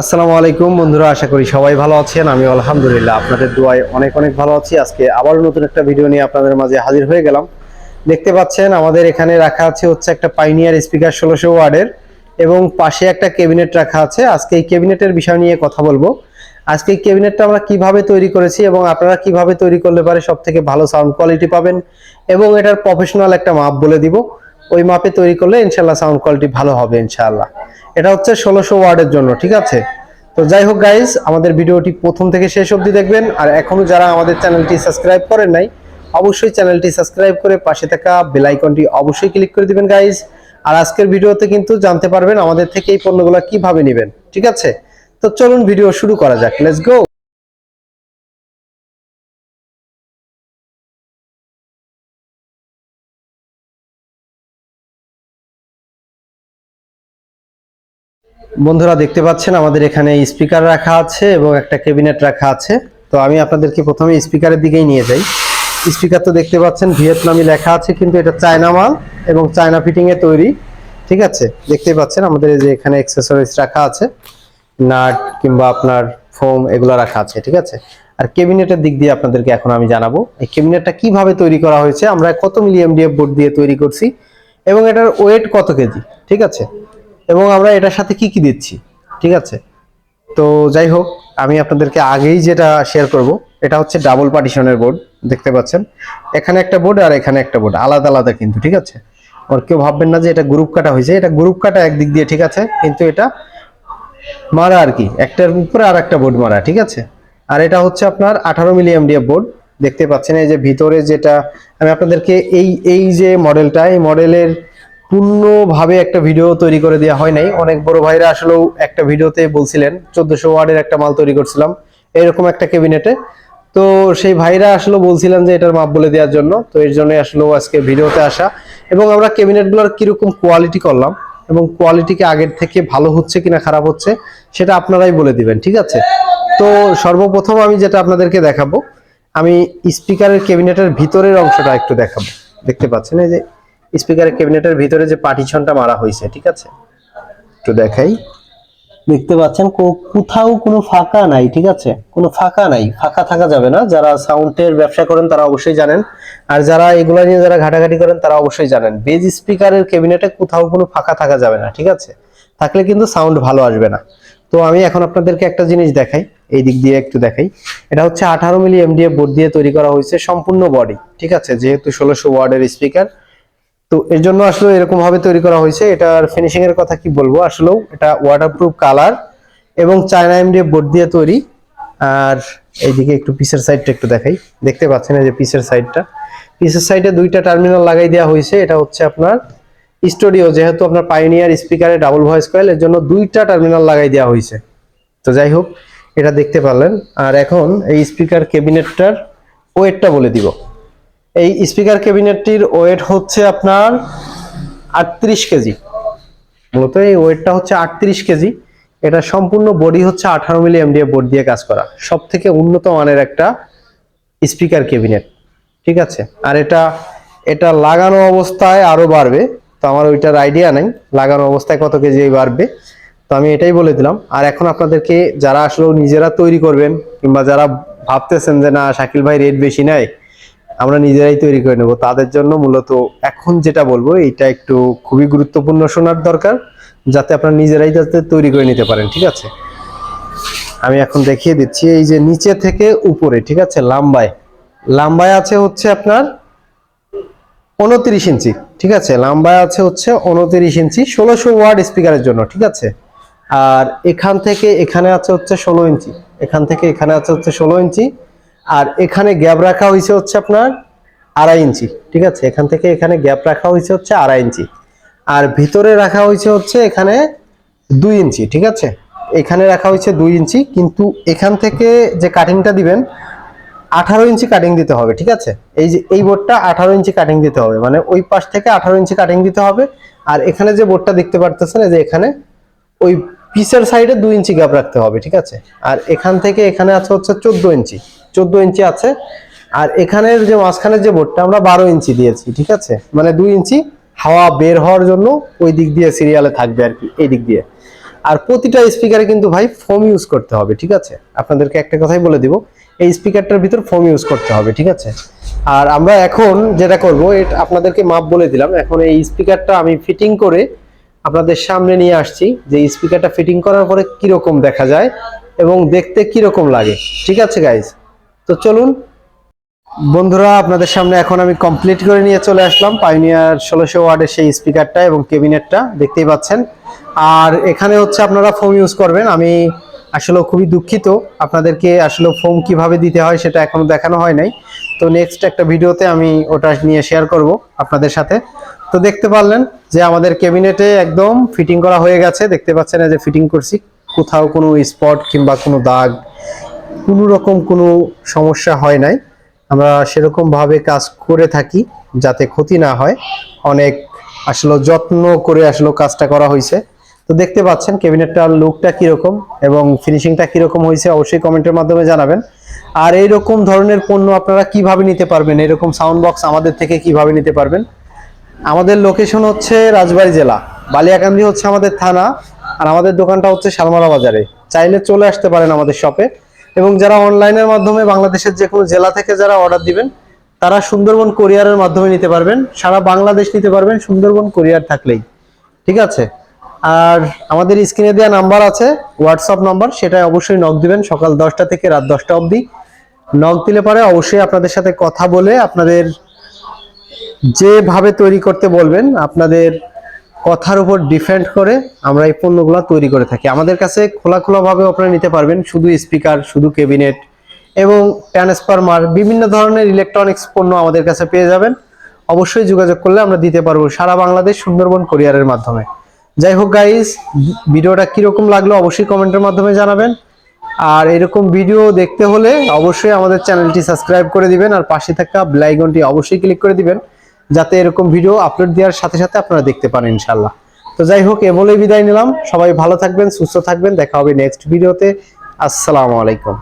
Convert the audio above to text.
আসসালামু আলাইকুম বন্ধুরা, আশা করি সবাই ভালো আছেন। আমি আলহামদুলিল্লাহ আপনাদের দোয়ায় অনেক অনেক ভালো আছি। আজকে আবার নতুন একটা ভিডিও নিয়ে আপনাদের মাঝে হাজির হয়ে গেলাম। দেখতে পাচ্ছেন, আমাদের এখানে রাখা আছে হচ্ছে একটা পাইনিয়ার স্পিকার ষোলোশো ওয়ার্ডের এবং পাশে একটা ক্যাবিনেট রাখা আছে। আজকে এই ক্যাবিনেটের বিষয় নিয়ে কথা বলব। আজকে এই ক্যাবিনেটটা আমরা কীভাবে তৈরি করেছি এবং আপনারা কীভাবে তৈরি করলে পারে সব থেকে ভালো সাউন্ড কোয়ালিটি পাবেন এবং এটার প্রফেশনাল একটা মাপ বলে দিব। ওই মাপে তৈরি করলে ইনশাল্লাহ সাউন্ড কোয়ালিটি ভালো হবে ইনশাআল্লাহ। এটা হচ্ছে ষোলোশো ওয়ার্ডের জন্য, ঠিক আছে? তো যাই হোক গাইজ আমাদের ভিডিওটি প্রথম থেকে শেষ অবধি দেখবেন, আর এখনও যারা আমাদের চ্যানেলটি সাবস্ক্রাইব করেন নাই, অবশ্যই চ্যানেলটি সাবস্ক্রাইব করে পাশে থাকা বেলাইকনটি অবশ্যই ক্লিক করে দিবেন গাইজ আর আজকের ভিডিওতে কিন্তু জানতে পারবেন আমাদের থেকে এই পণ্যগুলো কীভাবে নেবেন, ঠিক আছে? তো চলুন ভিডিও শুরু করা যাক লেটস গো বন্ধুরা দেখতে পাচ্ছেন, আমাদের এখানে স্পিকার রাখা আছে এবং একটা ক্যাবিনেট রাখা আছে। তো আমি আপনাদেরকে প্রথমে স্পিকারের দিকেই নিয়ে যাই। স্পিকার তো দেখতে পাচ্ছেন, ভিয়েতনামি লেখা আছে, কিন্তু এটা চায়না মাল এবং চায়না ফিটিং এ তৈরি। ঠিক আছে? দেখতে পাচ্ছেন, আমাদের যে এখানে অ্যাক্সেসরিজ রাখা আছে, নাট কিংবা আপনার ফোম এগুলো রাখা আছে, ঠিক আছে? আর ক্যাবিনেটের দিক দিয়ে আপনাদেরকে এখন আমি জানাব, এই ক্যাবিনেটটা কীভাবে তৈরি করা হয়েছে, আমরা কত মিলি এমডিএফ বোর্ড দিয়ে তৈরি করছি এবং এটার ওয়েট কত কেজি, ঠিক আছে? এবং আমরা এটার সাথে কি কি দিচ্ছি? ঠিক আছে? তো যাই হোক, আমি আপনাদেরকে আগেই যেটা শেয়ার করব, এটা হচ্ছে ডাবল পার্টিশনের বোর্ড দেখতে পাচ্ছেন? এখানে একটা বোর্ড আর এখানে একটা বোর্ড আলাদা আলাদা কিন্তু, ঠিক আছে? আর কেউ ভাববেন না যে এটা গ্রুপ কাটা হয়েছে, এটা গ্রুপ কাটা একদিক দিয়ে, ঠিক আছে? কিন্তু এটা মারা আর কি, একটার উপরে আর একটা বোর্ড মারা, ঠিক আছে? আর এটা হচ্ছে আপনার আঠারো মিলি এমডিএফ বোর্ড দেখতে পাচ্ছেন? এই যে ভিতরে যেটা, আমি আপনাদেরকে এই এই যে মডেলটা এই মডেলের পূর্ণভাবে একটা ভিডিও তৈরি করে দেওয়া হয় নাই। অনেক বড় ভাইরা আসলেও একটা ভিডিওতে বলছিলেন, চোদ্দশো ওয়ার্ডের একটা মাল তৈরি করছিলাম, এরকম একটা ক্যাবিনেটে। তো সেই ভাইরা আসলে বলছিলেন যে এটার মাপ বলে দেওয়ার জন্য, তো এর জন্য আসলে আজকে ভিডিওতে আসা। এবং আমরা ক্যাবিনেটগুলোর কীরকম কোয়ালিটি করলাম এবং কোয়ালিটিকে আগের থেকে ভালো হচ্ছে কিনা খারাপ হচ্ছে, সেটা আপনারাই বলে দিবেন, ঠিক আছে? তো সর্বপ্রথম আমি যেটা আপনাদেরকে দেখাবো, আমি স্পিকারের ক্যাবিনেটের ভিতরের অংশটা একটু দেখাবো। দেখতে পাচ্ছেন এই যে স্পিকারের ক্যাবিনেটের ভিতরে যে পার্টিশনটা মারা হয়েছে ঠিক আছে? একটু দেখাই। দেখতে পাচ্ছেন কো- কোথাও কোনো ফাঁকা নাই ঠিক আছে? কোনো ফাঁকা নাই ফাঁকা থাকা যাবে না। যারা সাউন্ডের ব্যবসা করেন তারা অবশ্যই জানেন। আর যারা এগুলা নিয়ে যারা ঘাটাঘাটি করেন তারা অবশ্যই জানেন। বেজ স্পিকারের ক্যাবিনেটে কোথাও কোনো ফাঁকা থাকা যাবে না ঠিক আছে? থাকলে কিন্তু সাউন্ড ভালো আসবে না। তো আমি এখন আপনাদেরকে একটা জিনিস দেখাই এই দিক দিয়ে একটু দেখাই। এটা হচ্ছে আঠারো মিলি এমডিএফ বোর্ড দিয়ে তৈরি করা হয়েছে সম্পূর্ণ বডি ঠিক আছে? যেহেতু ষোলোশো ওয়ার্ডের স্পিকার তো এর জন্য আসলে এরকম ভাবে তৈরি করা হয়েছে। এটার ফিনিশিং এর কথা কি বলব? আসলেও এটা ওয়াটারপ্রুফ কালার এবং চায়না এমডিএফ বোর্ড দিয়ে তৈরি। আর এইদিকে একটু পিসের সাইডটা একটু দেখাই। দেখতে পাচ্ছেন এই যে পিসের সাইডটা পিসের সাইডে দুইটা টার্মিনাল লাগাই দেওয়া হয়েছে। এটা হচ্ছে আপনার স্টুডিও যেহেতু আপনার পাইনিয়ার স্পিকারে ডাবল ভয়েস কয়েল এর জন্য দুইটা টার্মিনাল লাগাই দেওয়া হয়েছে। তো যাই হোক, এটা দেখতে পারলেন। আর এখন এই স্পিকার ক্যাবিনেটটার ওয়েটটা বলে দিব। এই স্পিকার ক্যাবিনেটটির ওয়েট হচ্ছে আপনার আটত্রিশ কেজি। মূলত এই ওয়েটটা হচ্ছে আটত্রিশ কেজি। এটা সম্পূর্ণ বডি হচ্ছে আঠারো মিলি এমডিএফ বোর্ড দিয়ে কাজ করা। সব থেকে উন্নত মানের একটা স্পিকার ক্যাবিনেট। ঠিক আছে? আর এটা এটা লাগানো অবস্থায় আরও বাড়বে। তো আমার ওইটার আইডিয়া নাই, লাগানো অবস্থায় কত কেজি বাড়বে। তো আমি এটাই বলে দিলাম। আর এখন আপনাদেরকে যারা আসলে নিজেরা তৈরি করবেন, কিংবা যারা ভাবতেছেন যে না, শাকিল ভাই রেট বেশি নেয় আমরা নিজেরাই তৈরি করে নেব। তাদের জন্য মূলত এখন যেটা বলব এটা একটু খুবই গুরুত্বপূর্ণ শোনার দরকার, যাতে আপনারা নিজেরাই যাতে তৈরি করে নিতে পারেন, ঠিক আছে? আমি এখন দেখিয়ে দিচ্ছি, এই যে নিচে থেকে উপরে, ঠিক আছে, লাম্বায়। লাম্বায় আছে হচ্ছে আপনার উনত্রিশ ইঞ্চি, ঠিক আছে? লাম্বায় আছে হচ্ছে উনত্রিশ ইঞ্চি, ষোলোশো ওয়ার্ড স্পিকারের জন্য, ঠিক আছে? আর এখান থেকে এখানে আছে হচ্ছে ষোলো ইঞ্চি, এখান থেকে এখানে আছে হচ্ছে ষোলো ইঞ্চি আর এখানে গ্যাপ রাখা হয়েছে হচ্ছে আপনার আড়াই ইঞ্চি, ঠিক আছে? এখান থেকে এখানে গ্যাপ রাখা হয়েছে হচ্ছে আড়াই ইঞ্চি। আর ভিতরে রাখা হয়েছে হচ্ছে এখানে দুই ইঞ্চি, ঠিক আছে? এখানে রাখা হয়েছে দুই ইঞ্চি, কিন্তু এখান থেকে যে কাটিংটা দিবেন, আঠারো ইঞ্চি কাটিং দিতে হবে, ঠিক আছে? এই যে, এই বোর্ডটা আঠারো ইঞ্চি কাটিং দিতে হবে মানে ওই পাশ থেকে আঠারো ইঞ্চি কাটিং দিতে হবে। আর এখানে যে বোর্ডটা দেখতে পারতেছেন যে এখানে ওই পিসের সাইডে দুই ইঞ্চি গ্যাপ রাখতে হবে, ঠিক আছে? আর এখান থেকে এখানে আছে হচ্ছে চোদ্দ ইঞ্চি। চোদ্দ ইঞ্চি আছে। আর এখানের যে মাঝখানের যে বোর্ডটা আমরা বারো ইঞ্চি দিয়েছি, ঠিক আছে? মানে দুই ইঞ্চি হাওয়া বের হওয়ার জন্য ওই দিক দিয়ে সিরিয়ালে থাকবে আর কি, এই দিক দিয়ে। আর প্রতিটা স্পিকারে কিন্তু ভাই ফোম ইউজ করতে হবে, ঠিক আছে? আপনাদেরকে একটা কথাই বলে দিব, এই স্পিকারটার ভিতর ফোম ইউজ করতে হবে, ঠিক আছে? আর আমরা এখন যেটা করব এটা আপনাদেরকে মাপ বলে দিলাম, এখন এই স্পিকারটা আমি ফিটিং করে আপনাদের সামনে নিয়ে আসছি, যে স্পিকারটা ফিটিং করার পরে কীরকম দেখা যায় এবং দেখতে কীরকম লাগে, ঠিক আছে গাইজ তো চলুন। বন্ধুরা, আপনাদের সামনে এখন আমি কমপ্লিট করে নিয়ে চলে আসলাম। পাইনিয়ার ষোলোশো ওয়ার্ডের সেই স্পিকারটা এবং কেবিনেটটা দেখতেই পাচ্ছেন। আর এখানে হচ্ছে আপনারা ফোম ইউজ করবেন। আমি আসলে খুবই দুঃখিত। আপনাদেরকে আসলে ফোম কীভাবে দিতে হয় সেটা এখনও দেখানো হয় নাই। তো নেক্সট একটা ভিডিওতে আমি ওটা নিয়ে শেয়ার করব আপনাদের সাথে। তো দেখতে পারলেন যে আমাদের কেবিনেটে একদম ফিটিং করা হয়ে গেছে। দেখতে পাচ্ছেন যে ফিটিং করছি। কোথাও কোনো স্পট কিংবা কোনো দাগ কোনো রকম কোনো সমস্যা হয় নাই। আমরা সেরকম ভাবে কাজ করে থাকি যাতে ক্ষতি না হয়। অনেক আসলে যত্ন করে আসলে কাজটা করা হয়েছে। তো দেখতে পাচ্ছেন ক্যাবিনেটটার লুকটা কীরকম এবং ফিনিশিংটা কীরকম হয়েছে অবশ্যই কমেন্টের মাধ্যমে জানাবেন। আর এইরকম ধরনের পণ্য আপনারা কীভাবে নিতে পারবেন? এরকম সাউন্ড বক্স আমাদের থেকে কীভাবে নিতে পারবেন? আমাদের লোকেশন হচ্ছে রাজবাড়ী জেলা। বালিয়াকান্দি হচ্ছে আমাদের থানা। আর আমাদের দোকানটা হচ্ছে শালমারা বাজারে। চাইলে চলে আসতে পারেন আমাদের শপে এবং যারা অনলাইনের মাধ্যমে বাংলাদেশের যে কোনো জেলা থেকে যারা অর্ডার দিবেন, তারা সুন্দরবন কোরিয়ারের মাধ্যমে নিতে পারবেন। সারা বাংলাদেশ নিতে পারবেন সুন্দরবন কোরিয়ার থাকলেই। ঠিক আছে? আর আমাদের স্ক্রিনে দেওয়া নাম্বার আছে হোয়াটসঅ্যাপ নাম্বার সেটা অবশ্যই নক দিবেন। সকাল দশটা থেকে রাত দশটা অবধি। নক দিলে পরে অবশ্যই আপনাদের সাথে কথা বলে আপনাদের যেভাবে তৈরি করতে বলবেন, আপনাদের কথার উপর ডিপেন্ড করে আমরা এই পণ্যগুলো তৈরি করে থাকি। আমাদের কাছে খোলা খোলা ভাবে আপনারা নিতে পারবেন শুধু স্পিকার শুধু কেবিনেট এবং ট্রান্সফরমার বিভিন্ন ধরনের ইলেকট্রনিক্স পণ্য আমাদের কাছে পেয়ে যাবেন। অবশ্যই যোগাযোগ করলে আমরা দিতে পারব সারা বাংলাদেশ সুন্দরবন কোরিয়ারের মাধ্যমে। যাই হোক গাইজ ভিডিওটা কীরকম লাগল অবশ্যই কমেন্টের মাধ্যমে জানাবেন। আর এরকম ভিডিও দেখতে হলে অবশ্যই আমাদের চ্যানেলটি সাবস্ক্রাইব করে দিবেন আর পাশে থাকা বেল অবশ্যই ক্লিক করে দিবেন। যাতে এরকম ভিডিও আপলোড দেওয়ার সাথে সাথে আপনারা দেখতে পারেন ইনশাল্লাহ তো যাই হোক, এ বলেই বিদায় নিলাম। সবাই ভালো থাকবেন, সুস্থ থাকবেন। দেখা হবে নেক্সট ভিডিওতে আসসালামু আলাইকুম।